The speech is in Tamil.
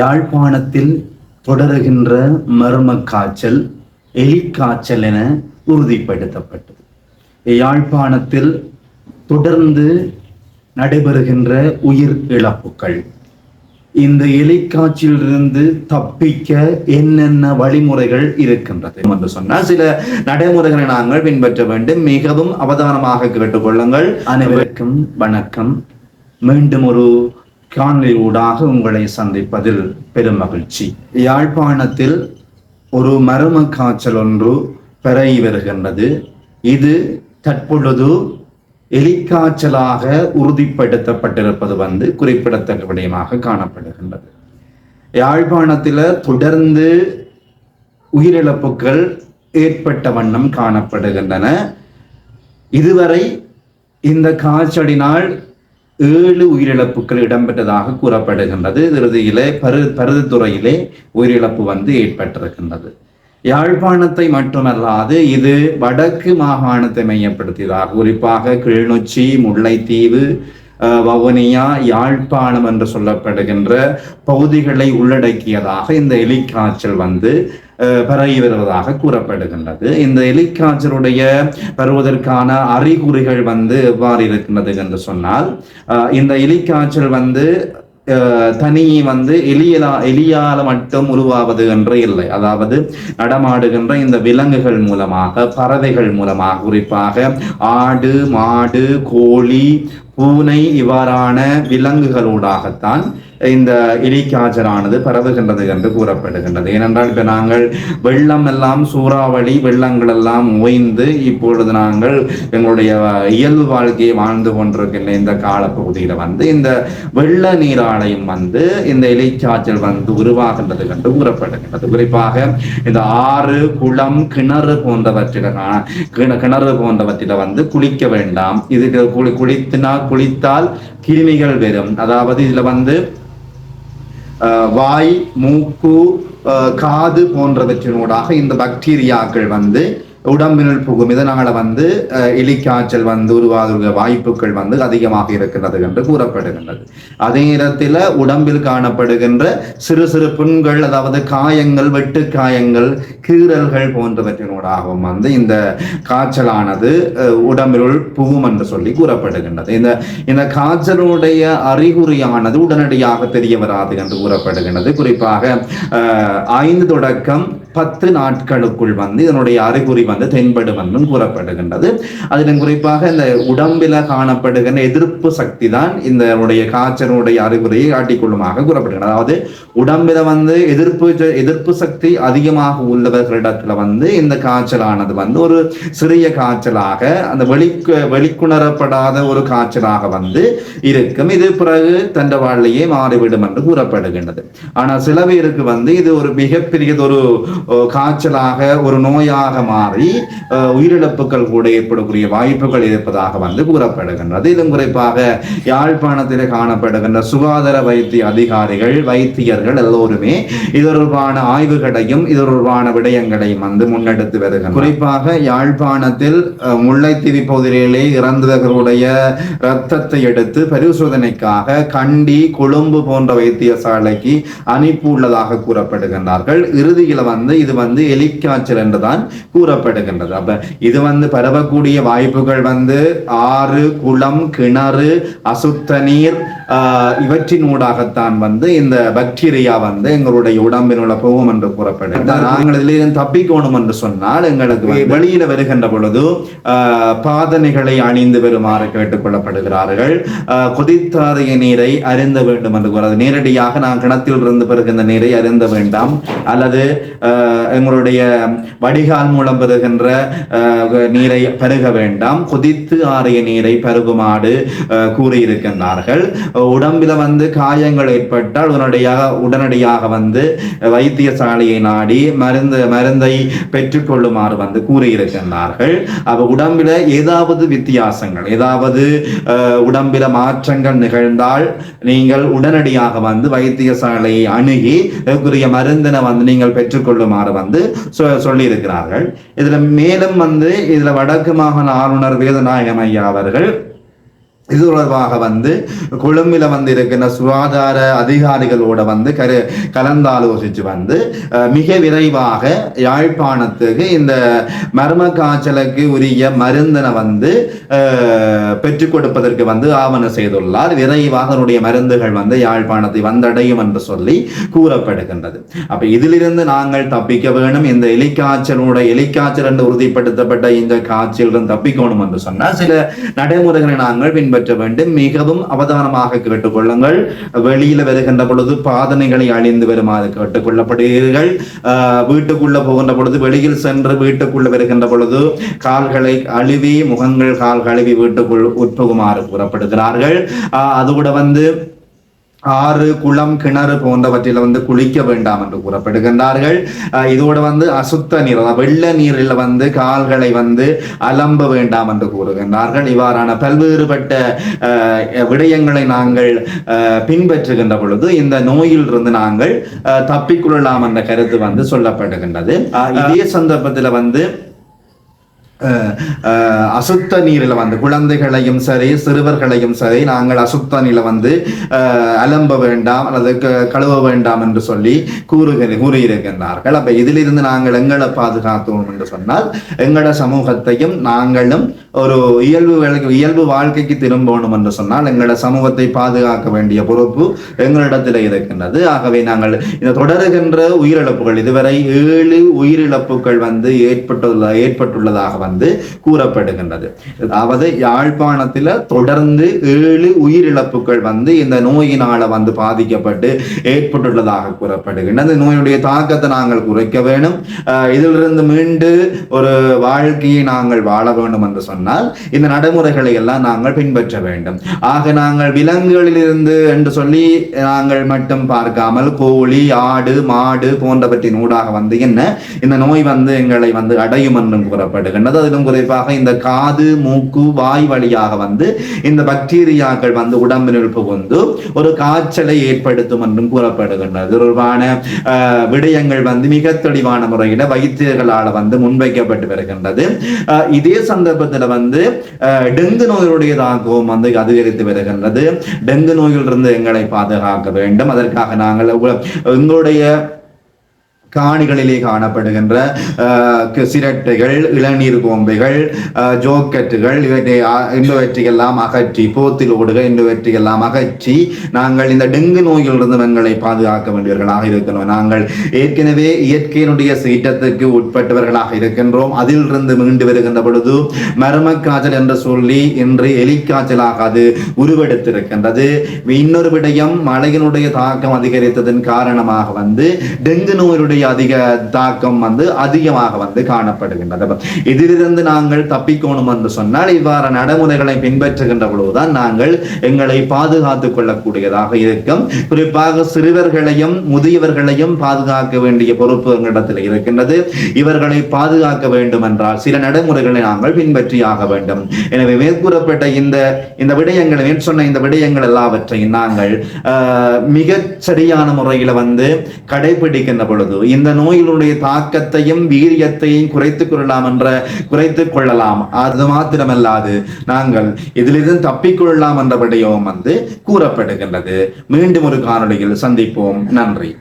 யாழ்ப்பாணத்தில் தொடருகின்ற மர்ம காய்ச்சல் எலிக்காய்ச்சல் என உறுதிப்படுத்தப்பட்டது. யாழ்ப்பாணத்தில் தொடர்ந்து நடைபெறுகின்ற உயிர் இழப்புகள். இந்த எலிக்காய்ச்சலிலிருந்து தப்பிக்க என்னென்ன வழிமுறைகள் இருக்கின்றது என்று சொன்னால் சில நடைமுறைகளை நாங்கள் பின்பற்ற வேண்டும். மிகவும் அவதானமாக கேட்டுக்கொள்ளுங்கள் அனைவருக்கும் வணக்கம். மீண்டும் ஒரு காணொலி ஊடாக உங்களை சந்திப்பதில் பெரும் மகிழ்ச்சி. யாழ்ப்பாணத்தில் ஒரு மர்ம காய்ச்சல் ஒன்று பெறி வருகின்றது. இது தற்பொழுது எலிக்காய்ச்சலாக உறுதிப்படுத்தப்பட்டிருப்பது வந்து குறிப்பிடத்தக்க விடயமாக காணப்படுகின்றது. யாழ்ப்பாணத்தில் தொடர்ந்து உயிரிழப்புகள் ஏற்பட்ட வண்ணம் காணப்படுகின்றன. இதுவரை இந்த காய்ச்சலினால் ஏழு உயிரிழப்புகள் இடம்பெற்றதாக கூறப்படுகின்றது. இறுதியிலே பரு பருதுத்துறையிலே உயிரிழப்பு வந்து ஏற்பட்டிருக்கின்றது. யாழ்ப்பாணத்தை மட்டுமல்லாது இது வடக்கு மாகாணத்தை மையப்படுத்தியதாக குறிப்பாக கிளிநொச்சி முல்லைத்தீவு அஹ், வவுனியா யாழ்ப்பாணம் என்று சொல்லப்படுகின்ற பகுதிகளை உள்ளடக்கியதாக இந்த எலிக்காய்ச்சல் வந்து பரவி வருவதாக கூறப்படுகின்றது. இந்த எலிக்காய்ச்சலுடைய வருவதற்கான அறிகுறிகள் வந்து எவ்வாறு இருக்கின்றது என்று சொன்னால் இந்த எலிக்காய்ச்சல் வந்து அஹ், தனி வந்து எலியலா எலியால மட்டும் உருவாவது என்று இல்லை. அதாவது நடமாடுகின்ற இந்த விலங்குகள் மூலமாக பறவைகள் மூலமாக குறிப்பாக ஆடு மாடு கோழி பூனை இவ்வாறான விலங்குகளூடாகத்தான் இந்த எலிக்காய்ச்சலானது பரவுகின்றது என்று கூறப்படுகின்றது. ஏனென்றால் இப்ப நாங்கள் வெள்ளம் எல்லாம் சூறாவளி வெள்ளங்கள் எல்லாம் ஓய்ந்து இப்பொழுது நாங்கள் எங்களுடைய இயல்பு வாழ்க்கையை வாழ்ந்து கொண்டிருக்கின்ற இந்த காலப்பகுதியில வந்து இந்த வெள்ள நீராலையும் வந்து இந்த இலைச்சாச்சல் வந்து உருவாகின்றது என்று கூறப்படுகின்றது. குறிப்பாக இந்த ஆறு குளம் கிணறு போன்றவற்றில கிண- கிணறு போன்றவற்றில வந்து குளிக்க வேண்டாம். இதுக்கு குளி குளித்தினால் குளித்தால் கிருமிகள் வரும் அதாவது இதுல வந்து வாய் மூக்கு காது போன்றவற்றினூடாக இந்த பாக்டீரியாக்கள் வந்து உடம்பினுள் புகும் இதனால வந்து அஹ், வந்து உருவாக வாய்ப்புகள் வந்து அதிகமாக இருக்கிறது என்று கூறப்படுகின்றது. அதே நேரத்தில் உடம்பில் காணப்படுகின்ற சிறு சிறு புண்கள் அதாவது காயங்கள் வெட்டு காயங்கள் கீறல்கள் போன்றவற்றினூடாகவும் வந்து இந்த காய்ச்சலானது அஹ், உடம்பினுள் புகும் என்று சொல்லி கூறப்படுகின்றது. இந்த இந்த காய்ச்சலுடைய அறிகுறியானது உடனடியாக தெரிய வராது என்று கூறப்படுகின்றது. குறிப்பாக ஐந்து தொடக்கம் பத்து நாட்களுக்குள் வந்து இதனுடைய அறிகுறி வந்து தென்படும் என்றும் கூறப்படுகின்றது. அதிலும் குறிப்பாக இந்த உடம்பில காணப்படுகின்ற எதிர்ப்பு சக்தி தான் இந்த உடைய காய்ச்சலுடைய அறிகுறியை காட்டிக்கொள்ளுமாக கூறப்படுகிறது அதாவது உடம்பில வந்து எதிர்ப்பு எதிர்ப்பு சக்தி அதிகமாக உள்ளவர்களிடத்துல வந்து இந்த காய்ச்சலானது வந்து ஒரு சிறிய காய்ச்சலாக அந்த வெளி வெளிக்குணரப்படாத ஒரு காய்ச்சலாக வந்து இருக்கும். இது பிறகு தண்டவாளிலேயே மாறிவிடும் என்று கூறப்படுகின்றது. ஆனால் சில பேருக்கு வந்து இது ஒரு மிகப்பெரியது ஒரு காய்ச்சலாக ஒரு நோயாக மாறி உயிரிழப்புகள் கூட ஏற்படக்கூடிய வாய்ப்புகள் இருப்பதாக வந்து கூறப்படுகின்றது. இதன் குறிப்பாக யாழ்ப்பாணத்தில் காணப்படுகின்ற சுகாதார வைத்திய அதிகாரிகள் வைத்தியர்கள் எல்லோருமே இது தொடர்பான ஆய்வுகளையும் இது தொடர்பான விடயங்களையும் வந்து முன்னெடுத்து வருகின்றனர். குறிப்பாக யாழ்ப்பாணத்தில் முல்லைத்தீவி முல்லைத்தீவு பகுதியிலே இறந்தவர்களுடைய இரத்தத்தை எடுத்து பரிசோதனைக்காக கண்டி கொழும்பு போன்ற வைத்தியசாலைக்கு அனுப்பி உள்ளதாக கூறப்படுகின்றார்கள். இறுதியில் வந்து இது வந்து எலிக்காய்ச்சல் என்றுதான் கூறப்படுகின்றது. அப்ப இது வந்து பரவக்கூடிய வாய்ப்புகள் வந்து ஆறு குளம் கிணறு அசுத்த நீர் இவற்றினூடாகத்தான் வந்து இந்த பாக்டீரியா வந்து எங்களுடைய உடம்பில் உள்ள போகும் என்று கூறப்படுகிறது. நாங்கள் இதிலிருந்து தப்பிக்கணும் என்று சொன்னால் எங்களுக்கு வெளியில வருகின்ற பொழுது பாதனைகளை அணிந்து வருமாறு கேட்டுக்கொள்ளப்படுகிறார்கள். ஆஹ், கொதித்தாரிய நீரை அருந்த வேண்டும் என்று கூறாது நேரடியாக நான் கிணத்தில் இருந்து பெறுகின்ற நீரை அருந்த வேண்டாம். அல்லது எங்களுடைய வடிகால் மூலம் பெறுகின்ற நீரை பருக வேண்டாம். கொதித்து ஆறிய நீரை பருகுமாறு கூறியிருக்கின்றார்கள். உடம்பில வந்து காயங்கள் ஏற்பட்டால் உடனடியாக உடனடியாக வந்து வைத்தியசாலையை நாடி மருந்து மருந்தை பெற்றுக்கொள்ளுமாறு வந்து கூறியிருக்கின்றார்கள். அப்ப உடம்பில ஏதாவது வித்தியாசங்கள் ஏதாவது அஹ், உடம்பில மாற்றங்கள் நிகழ்ந்தால் நீங்கள் உடனடியாக வந்து வைத்தியசாலையை அணுகி இதற்குரிய மருந்தினை வந்து நீங்கள் பெற்றுக்கொள்ளுமாறு வந்து சொ- சொல்லியிருக்கிறார்கள். இதுல மேலும் வந்து இதுல வடக்கு மாகாண ஆளுநர் வேதநாயகம் ஐயா அவர்கள் இது தொடர்பாக வந்து கொழும்பில வந்து இருக்கின்ற சுகாதார அதிகாரிகளோட வந்து கரு கலந்தாலோசிச்சு வந்து மிக விரைவாக யாழ்ப்பாணத்துக்கு இந்த மர்ம காய்ச்சலுக்கு உரிய மருந்தினை வந்து பெற்றுக் கொடுப்பதற்கு வந்து ஆவணம் செய்துள்ளார். விரைவாக அதனுடைய மருந்துகள் வந்து யாழ்ப்பாணத்தை வந்தடையும் என்று சொல்லி கூறப்படுகின்றது. அப்ப இதிலிருந்து நாங்கள் தப்பிக்க வேணும். இந்த எலிக்காய்ச்சலோட எலிக்காய்ச்சல் என்று உறுதிப்படுத்தப்பட்ட இந்த காய்ச்சலிருந்து தப்பிக்கணும் என்று சொன்னால் சில நடைமுறைகளை நாங்கள் பின்பற்ற வேண்டும். மிகவும் அவதானமாக கேட்டுக்கொள்ளுங்கள். வெளியில வருகின்ற பொழுது பாதனைகளை அழிந்து வருமாறு கேட்டுக்கொள்ளப்படுகிறீர்கள். ஆஹ் வீட்டுக்குள்ள போகின்ற பொழுது வெளியில் சென்று வீட்டுக்குள்ள வருகின்ற பொழுது கால்களை அழுவி முகங்கள் கால் கழுவி வீட்டுக்குள் உட்புகுமாறு கூறப்படுகிறார்கள். ஆஹ் கூட வந்து ஆறு குளம் கிணறு போன்றவற்றில் வந்து குளிக்க வேண்டாம் என்று கூறப்படுகின்றார்கள். அஹ் இதோட வந்து அசுத்த நீர் வெள்ள நீரில் வந்து கால்களை வந்து அலம்ப வேண்டாம் என்று கூறுகின்றார்கள். இவ்வாறான பல்வேறுபட்ட விடயங்களை நாங்கள் அஹ், பின்பற்றுகின்ற பொழுது இந்த நோயில் இருந்து நாங்கள் அஹ், தப்பிக்கொள்ளலாம் என்ற கருத்து வந்து சொல்லப்படுகின்றது. இதே சந்தர்ப்பத்தில் வந்து அசுத்த நீரில் வந்து குழந்தைகளையும் சரி சிறுவர்களையும் சரி நாங்கள் அசுத்த நீரில் வந்து அலம்ப வேண்டாம் அல்லது க- கழுவ வேண்டாம் என்று சொல்லி கூறுகிற கூறியிருக்கின்றார்கள். அப்ப இதிலிருந்து நாங்கள் எங்களை பாதுகாத்தோம் என்று சொன்னால் எங்களோட சமூகத்தையும் நாங்களும் ஒரு இயல்பு இயல்பு வாழ்க்கைக்கு திரும்பணும் என்று சொன்னால் எங்களோட சமூகத்தை பாதுகாக்க வேண்டிய பொறுப்பு எங்களிடத்தில் இருக்கின்றது. ஆகவே நாங்கள் இந்த தொடருகின்ற உயிரிழப்புகள் இதுவரை ஏழு உயிரிழப்புகள் வந்து ஏற்பட்டுள்ள ஏற்பட்டுள்ளதாக வந்து கூறப்படுகின்றது. அதாவது யாழ்ப்பாணத்தில் தொடர்ந்து ஏழு உயிரிழப்புகள் வந்து இந்த நோயினால வந்து பாதிக்கப்பட்டு ஏற்பட்டுள்ளதாக கூறப்படுகின்றது. இந்த நோயினுடைய தாக்கத்தை நாங்கள் குறைக்க வேண்டும். இதிலிருந்து மீண்டு ஒரு வாழ்க்கையை நாங்கள் வாழ வேண்டும் என்று சொன்னால் இந்த நடைமுறைகளை எல்லாம் நாங்கள் பின்பற்ற வேண்டும். ஆக நாங்கள் விலங்குகளிலிருந்து என்று சொல்லி நாங்கள் மட்டும் பார்க்காமல் கோழி ஆடு மாடு போன்றவற்றின் ஊடாக வந்து என்ன? இந்த நோய் வந்து எங்களை வந்து அடையும் என்றும் கூறப்படுகின்றது. அதிலும் குறிப்பாக இந்த காது மூக்கு வாய் வழியாக வந்து இந்த பாக்டீரியாக்கள் வந்து உடம்பினுள் புகுந்து ஒரு காய்ச்சலை ஏற்படுத்தும் என்றும் கூறப்படுகின்றது. தொடர்பான விடயங்கள் வந்து மிக தெளிவான முறையில் வைத்தியர்களால் வந்து முன்வைக்கப்பட்டு வருகின்றது. அஹ், இதே சந்தர்ப்பத்தில் வந்து டெங்கு நோயுடையதாகவும் வந்து அதிகரித்து வருகின்றது. டெங்கு நோயிலிருந்து எங்களை பாதுகாக்க வேண்டும். அதற்காக நாங்கள் எங்களுடைய காணிகளிலே காணப்படுகின்ற சிரட்டைகள் இளநீர் கோம்பைகள் ஜோக்கெட்டுகள் இவற்றை இன்னவற்றையெல்லாம் அகற்றி போத்தில் ஓடுகள் இன்னவற்றையெல்லாம் அகற்றி நாங்கள் இந்த டெங்கு நோயிலிருந்து எங்களை பாதுகாக்க வேண்டியவர்களாக இருக்கிறோம் நாங்கள் ஏற்கனவே இயற்கையினுடைய சீற்றத்துக்கு உட்பட்டவர்களாக இருக்கின்றோம். அதிலிருந்து மீண்டு வருகின்ற பொழுது மர்மக்காய்ச்சல் என்று சொல்லி இன்று எலிக்காய்ச்சலாக அது உருவெடுத்திருக்கின்றது. இன்னொரு விடயம் மழையினுடைய தாக்கம் அதிகரித்ததன் காரணமாக வந்து டெங்கு நோயுடைய அதிக தாக்கம் வந்து அதிகமாக வந்து காணப்படுகின்றது. இதிலிருந்து நாங்கள் தப்பிக்கணும் என்று சொன்னால் இவ்வாறு நடைமுறைகளை பின்பற்றுகின்ற பொழுதுதான் நாங்கள் எங்களை பாதுகாத்துக் கொள்ளக்கூடியதாக இருக்கும். குறிப்பாக சிறுவர்களையும் முதியவர்களையும் பாதுகாக்க வேண்டிய பொறுப்பு எங்களிடத்தில் இருக்கின்றது. இவர்களை பாதுகாக்க வேண்டும் என்றால் சில நடைமுறைகளை நாங்கள் பின்பற்றியாக வேண்டும். எனவே மேற்கூறப்பட்ட இந்த இந்த விடயங்களை சொன்ன இந்த விடயங்கள் எல்லாவற்றையும் நாங்கள் ஆஹ், சரியான முறையில் வந்து கடைபிடிக்கின்ற பொழுது இந்த நோயினுடைய தாக்கத்தையும் வீரியத்தையும் குறைத்துக் கொள்ளலாம் என்ற குறைத்துக் கொள்ளலாம். அது மாத்திரமல்லாது நாங்கள் இதிலிருந்து தப்பிக்கொள்ளலாம் என்ற வந்து கூறப்படுகின்றது. மீண்டும் ஒரு காணொலியில் சந்திப்போம். நன்றி.